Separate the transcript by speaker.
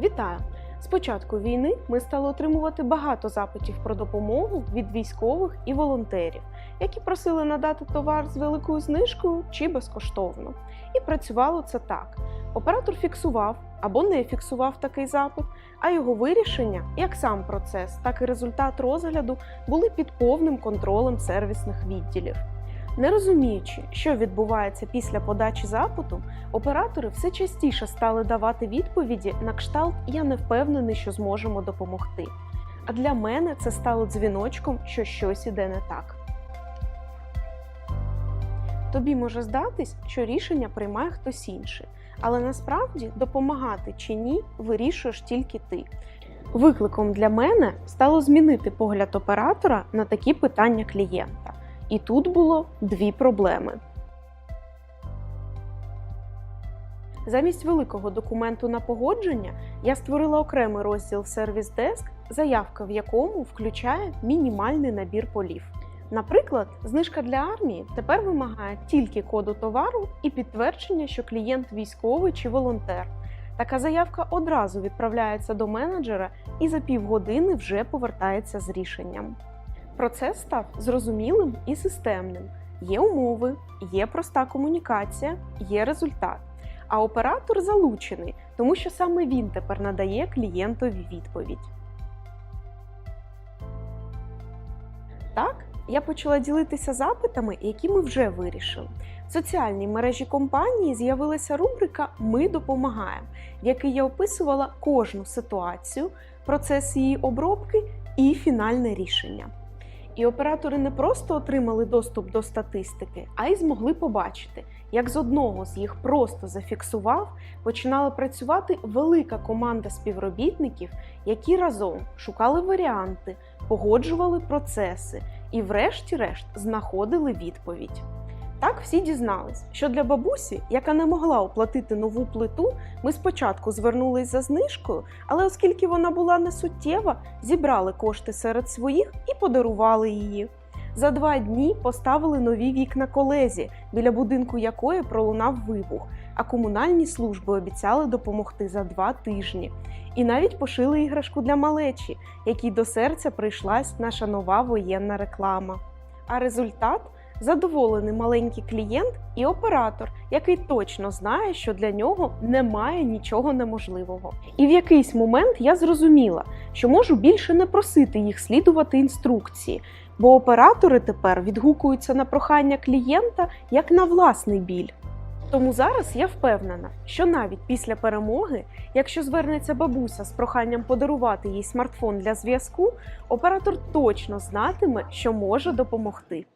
Speaker 1: Вітаю! З початку війни ми стали отримувати багато запитів про допомогу від військових і волонтерів, які просили надати товар з великою знижкою чи безкоштовно. І працювало це так: оператор фіксував або не фіксував такий запит, а його вирішення, як сам процес, так і результат розгляду були під повним контролем сервісних відділів. Не розуміючи, що відбувається після подачі запиту, оператори все частіше стали давати відповіді на кшталт Я не впевнений, що зможемо допомогти. А для мене це стало дзвіночком, що щось іде не так. Тобі може здатись, що рішення приймає хтось інший, але насправді допомагати чи ні вирішуєш тільки ти. Викликом для мене стало змінити погляд оператора на такі питання клієнта. І тут було дві проблеми. Замість великого документу на погодження я створила окремий розділ Сервіс Desk, заявка в якому включає мінімальний набір полів. Наприклад, знижка для армії тепер вимагає тільки коду товару і підтвердження, що клієнт військовий чи волонтер. Така заявка одразу відправляється до менеджера і за півгодини вже повертається з рішенням. Процес став зрозумілим і системним. Є умови, є проста комунікація, є результат. А оператор залучений, тому що саме він тепер надає клієнтові відповідь. Так, я почала ділитися запитами, які ми вже вирішили. В соціальній мережі компанії з'явилася рубрика Ми допомагаємо, в якій я описувала кожну ситуацію, процес її обробки і фінальне рішення. І оператори не просто отримали доступ до статистики, а й змогли побачити, як з одного з їх просто зафіксував, починала працювати велика команда співробітників, які разом шукали варіанти, погоджували процеси і, врешті-решт, знаходили відповідь. Так всі дізнались, що для бабусі, яка не могла оплатити нову плиту, ми спочатку звернулись за знижкою, але оскільки вона була несуттєва, зібрали кошти серед своїх і подарували її. За два дні поставили нові вікна колезі, біля будинку якої пролунав вибух, а комунальні служби обіцяли допомогти за два тижні. І навіть пошили іграшку для малечі, якій до серця прийшлась наша нова воєнна реклама. А результат задоволений маленький клієнт і оператор, який точно знає, що для нього немає нічого неможливого. І в якийсь момент я зрозуміла, що можу більше не просити їх слідувати інструкції, бо оператори тепер відгукуються на прохання клієнта як на власний біль. Тому зараз я впевнена, що навіть після перемоги, якщо звернеться бабуся з проханням подарувати їй смартфон для зв'язку, оператор точно знатиме, що може допомогти.